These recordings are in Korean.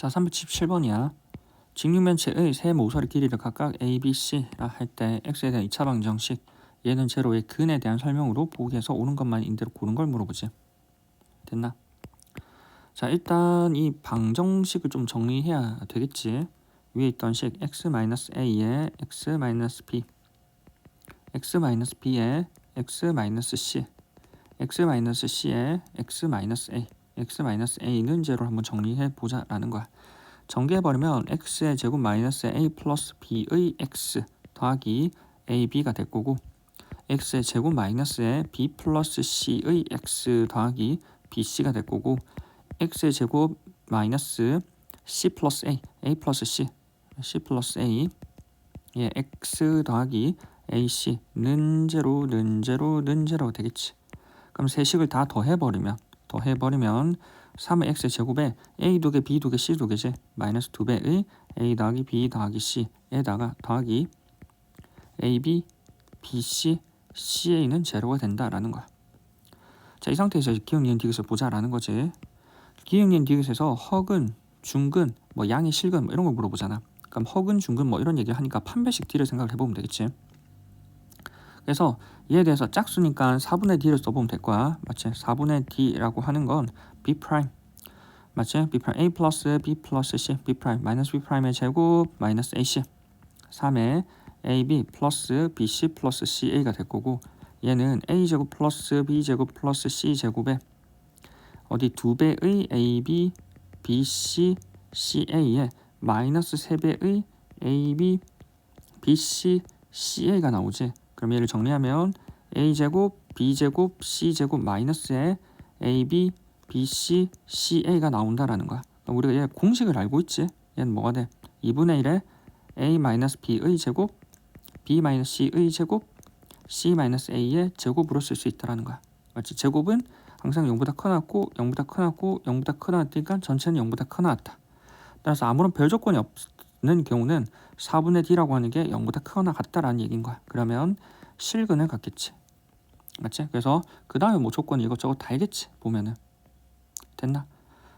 자, 377번이야. 직육면체의 세 모서리 길이를 각각 A, B, C라 할 때 x에 대한 2차 방정식 얘는 제로의 근에 대한 설명으로 보기에서 오는 것만 인대로 고른 걸 물어보지. 됐나? 자, 일단 이 방정식을 좀 정리해야 되겠지. 위에 있던 식 x-a에 x-b x-b에 x-c x-c에 x-a x-a는 제로 한번 정리해 보자 라는 거야. 전개해버리면 x의 제곱 마이너스 a 플러스 b의 x 더하기 ab가 될 거고 x의 제곱 마이너스에 b 플러스 c의 x 더하기 bc가 될 거고 x의 제곱 마이너스 c 플러스 a a 플러스 c c 플러스 a 예 x 더하기 ac는 제로 는 제로 는 제로 되겠지 그럼 세 식을 다 더해버리면 더해버리면 3의 x 제곱에 a 두 개 b 두 개 c 두 개지 마이너스 두 배의 a 더하기 b 더하기 c에다가 더하기 ab bc ca는 제로가 된다라는 거야. 자 이 상태에서 기억 니은 디귿을 보자라는 거지. 기억 니은 디귿에서 허근, 중근, 뭐 양의 실근 뭐 이런 걸 물어보잖아. 그럼 허근, 중근 뭐 이런 얘기 하니까 판별식 D를 생각을 해보면 되겠지. 그래서 이에 대해서 짝수니까 4분의 D를 써보면 될 거야. 맞지? 4분의 D라고 하는 건 B 프라임. 맞지? B 프라임 A 플러스 B 플러스 C B 프라임 마이너스 B 프라임의 제곱 마이너스 AC 3의 AB 플러스 BC 플러스 CA가 될 거고 얘는 A 제곱 플러스 B 제곱 플러스 C 제곱에 어디 두 배의 AB BC CA에 마이너스 세 배의 AB BC CA가 나오지. 그럼 얘를 정리하면 a 제곱 b 제곱 c 제곱 마이너스에 a b b c c a가 나온다라는 거야. 우리가 얘 공식을 알고 있지. 얘는 뭐가 돼? 2분의 1에 a 마이너스 b의 제곱 b 마이너스 c의 제곱 c 마이너스 a의 제곱으로 쓸 수 있다라는 거야. 맞지? 제곱은 항상 0보다 커놨고 0보다 커놨고 0보다 커놨으니까 전체는 0보다 커놨다. 따라서 아무런 별 조건이 없는 경우는 4분의 d라고 하는 게 0보다 크거나 같다라는 얘기인 거야. 그러면 실근을 갖겠지. 맞지? 그래서 그 다음에 뭐 조건이 이것저것 다 알겠지. 보면은 됐나?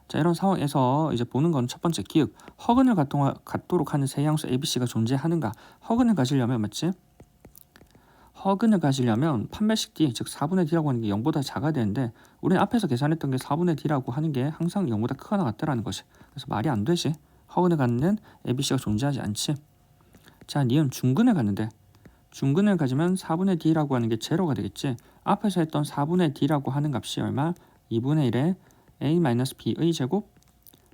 자 이런 상황에서 이제 보는 건 첫 번째 기억 허근을 갖도록 하는 세 양수 ABC가 존재하는가 허근을 가지려면 맞지? 허근을 가지려면 판별식 D 즉 4분의 D라고 하는 게 0보다 작아야 되는데 우리는 앞에서 계산했던 게 4분의 D라고 하는 게 항상 0보다 크거나 같다라는 것이 그래서 말이 안 되지 허근을 갖는 ABC가 존재하지 않지 자 니은 중근을 갖는데 중근을 가지면 4분의 d라고 하는 게 제로가 되겠지. 앞에서 했던 4분의 d라고 하는 값이 얼마? 2분의 1에 a-b의 제곱,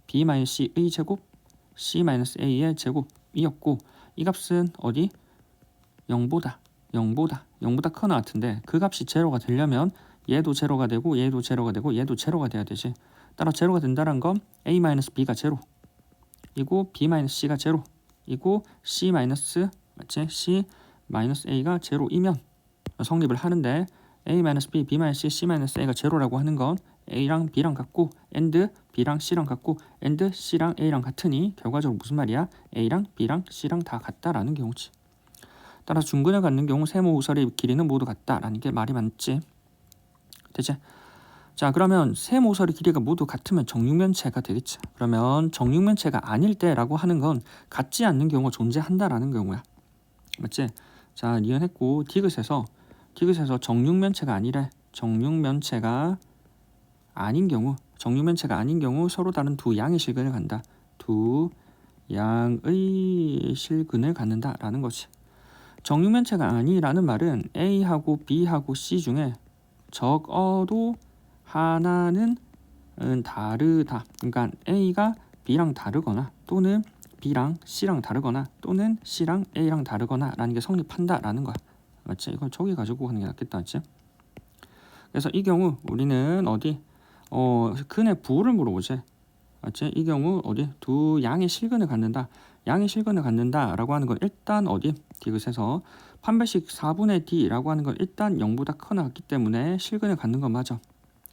b-c의 제곱, c-a의 제곱이었고 이 값은 어디? 0보다 0보다 0보다 커나 같은데 그 값이 제로가 되려면 얘도 제로가 되고 얘도 제로가 되고 얘도 제로가 돼야 되지. 따라 제로가 된다는 건 a-b가 제로 이고 b-c가 제로 이고 c- 맞지? c 마이너스 a가 제로이면 성립을 하는데 a 마이너스 b, b 마이너스 c, c 마이너스 a가 제로라고 하는 건 a랑 b랑 같고 and b랑 c랑 같고 and c랑 a랑 같으니 결과적으로 무슨 말이야? a랑 b랑 c랑 다 같다라는 경우지. 따라서 중근을 갖는 경우 세모 우설의 길이는 모두 같다라는 게 말이 맞지. 되지? 자 그러면 세모설의 길이가 모두 같으면 정육면체가 되겠지. 그러면 정육면체가 아닐 때라고 하는 건 같지 않는 경우가 존재한다라는 경우야. 맞지? 자, 니은 했고 디귿에서 디귿에서 정육면체가 아니래. 정육면체가 아닌 경우, 정육면체가 아닌 경우 서로 다른 두 양의 실근을 간다. 두 양의 실근을 갖는다라는 거지. 정육면체가 아니라는 말은 A하고 B하고 C 중에 적어도 하나는 다르다. 그러니까 A가 B랑 다르거나 또는 B랑 C랑 다르거나 또는 C랑 A랑 다르거나 라는 게 성립한다라는 거야. 맞지? 이걸 저기 가지고 하는 게 낫겠다. 맞지? 그래서 이 경우 우리는 어디 어 근의 부호를 물어보지. 맞지? 이 경우 어디 두 양의 실근을 갖는다. 양의 실근을 갖는다라고 하는 건 일단 어디 디귿에서 판별식 4분의 d라고 하는 건 일단 0보다 커나 같기 때문에 실근을 갖는 건 맞아.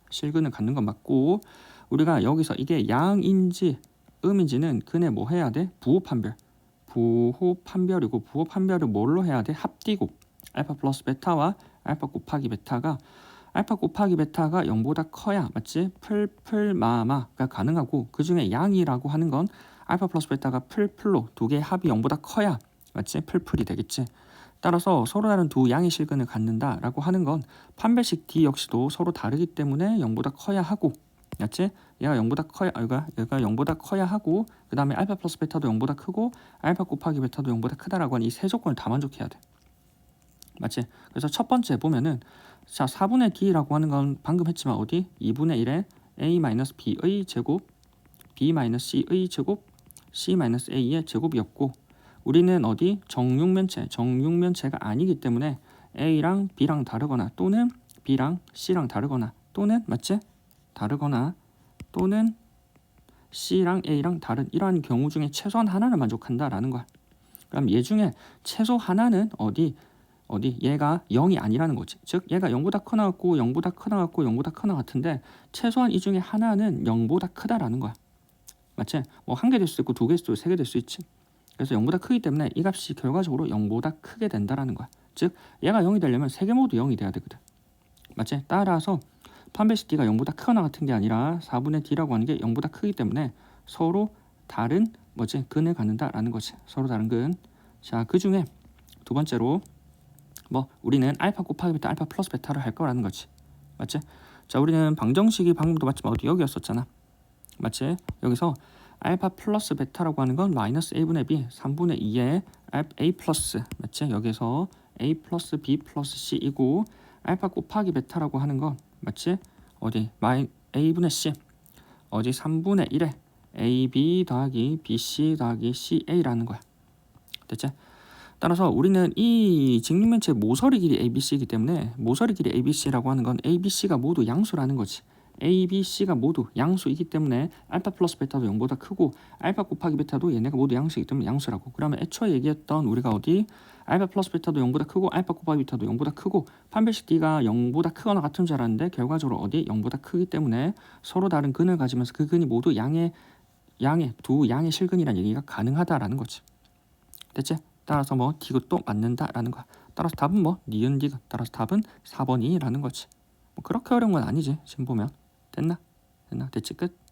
실근을 갖는 건 맞고 우리가 여기서 이게 양인지 음인지는 근에 뭐 해야 돼? 부호 판별. 부호 판별이고 부호 판별을 뭘로 해야 돼? 합디곱. 알파 플러스 베타와 알파 곱하기 베타가 알파 곱하기 베타가 0보다 커야 맞지? 풀풀마마가 가능하고 그 중에 양이라고 하는 건 알파 플러스 베타가 풀풀로 두 개의 합이 0보다 커야 맞지? 풀풀이 되겠지. 따라서 서로 다른 두 양의 실근을 갖는다라고 하는 건 판별식 D 역시도 서로 다르기 때문에 0보다 커야 하고 맞지? 얘가 0보다 커야 얘가 얘가 0보다 커야 하고 그 다음에 알파 플러스 베타도 0보다 크고 알파 곱하기 베타도 0보다 크다라고 하는 이 세 조건을 다 만족해야 돼. 맞지? 그래서 첫 번째 보면은 자 4분의 d라고 하는 건 방금 했지만 어디? 2분의 1에 a-b의 제곱 b-c의 제곱 c-a의 제곱이었고 우리는 어디? 정육면체 정육면체가 아니기 때문에 a랑 b랑 다르거나 또는 b랑 c랑 다르거나 또는 맞지? 다르거나 또는 c랑 a랑 다른 이러한 경우 중에 최소한 하나를 만족한다라는 거야. 그럼 얘 중에 최소 하나는 어디? 어디 얘가 0이 아니라는 거지. 즉 얘가 0보다 커 나왔고 0보다 커 나왔고 0보다 커 나왔는데 최소한 이 중에 하나는 0보다 크다라는 거야. 맞지? 뭐 한 개 될 수도 있고 두 개 될 수도 있고 세 개 될 수 있지. 그래서 0보다 크기 때문에 이 값이 결과적으로 0보다 크게 된다라는 거야. 즉 얘가 0이 되려면 세 개 모두 0이 돼야 되거든. 맞지? 따라서 판별식 D가 0보다 크거나 같은 게 아니라 4분의 D라고 하는 게 0보다 크기 때문에 서로 다른 뭐지? 근을 갖는다라는 거지. 서로 다른 근. 자, 그 중에 두 번째로 뭐 우리는 알파 곱하기 베타 알파 플러스 베타를 할 거라는 거지 맞지? 자 우리는 방정식이 방금도 맞지만 어디 여기였었잖아 맞지? 여기서 알파 플러스 베타라고 하는 건 마이너스 a분의 b 3분의 2의 a 플러스 맞지? 여기서 a 플러스 b 플러스 c이고 알파 곱하기 베타라고 하는 건 맞지? 어디 마이 a분의 c 어디 3분의 1에 ab 더하기 bc 더하기 ca라는 거야 됐지? 따라서 우리는 이 직육면체 모서리 길이 ABC이기 때문에 모서리 길이 ABC라고 하는 건 ABC가 모두 양수라는 거지. A, B, C가 모두 양수이기 때문에 알파 플러스 베타도 0보다 크고 알파 곱하기 베타도 얘네가 모두 양수이기 때문에 양수라고. 그러면 애초에 얘기했던 우리가 어디 알파 플러스 베타도 0보다 크고 알파 곱하기 베타도 0보다 크고 판별식 D가 0보다 크거나 같은 줄 알았는데 결과적으로 어디 0보다 크기 때문에 서로 다른 근을 가지면서 그 근이 모두 양의 양의 두 양의 실근이라는 얘기가 가능하다라는 거지. 됐지? 따라서 뭐 디귿도 맞는다라는 거야. 따라서 답은 뭐 니은 디귿. 따라서 답은 4번이라는 거지. 뭐 그렇게 어려운 건 아니지. 지금 보면 됐나? 됐나? 됐지 끝.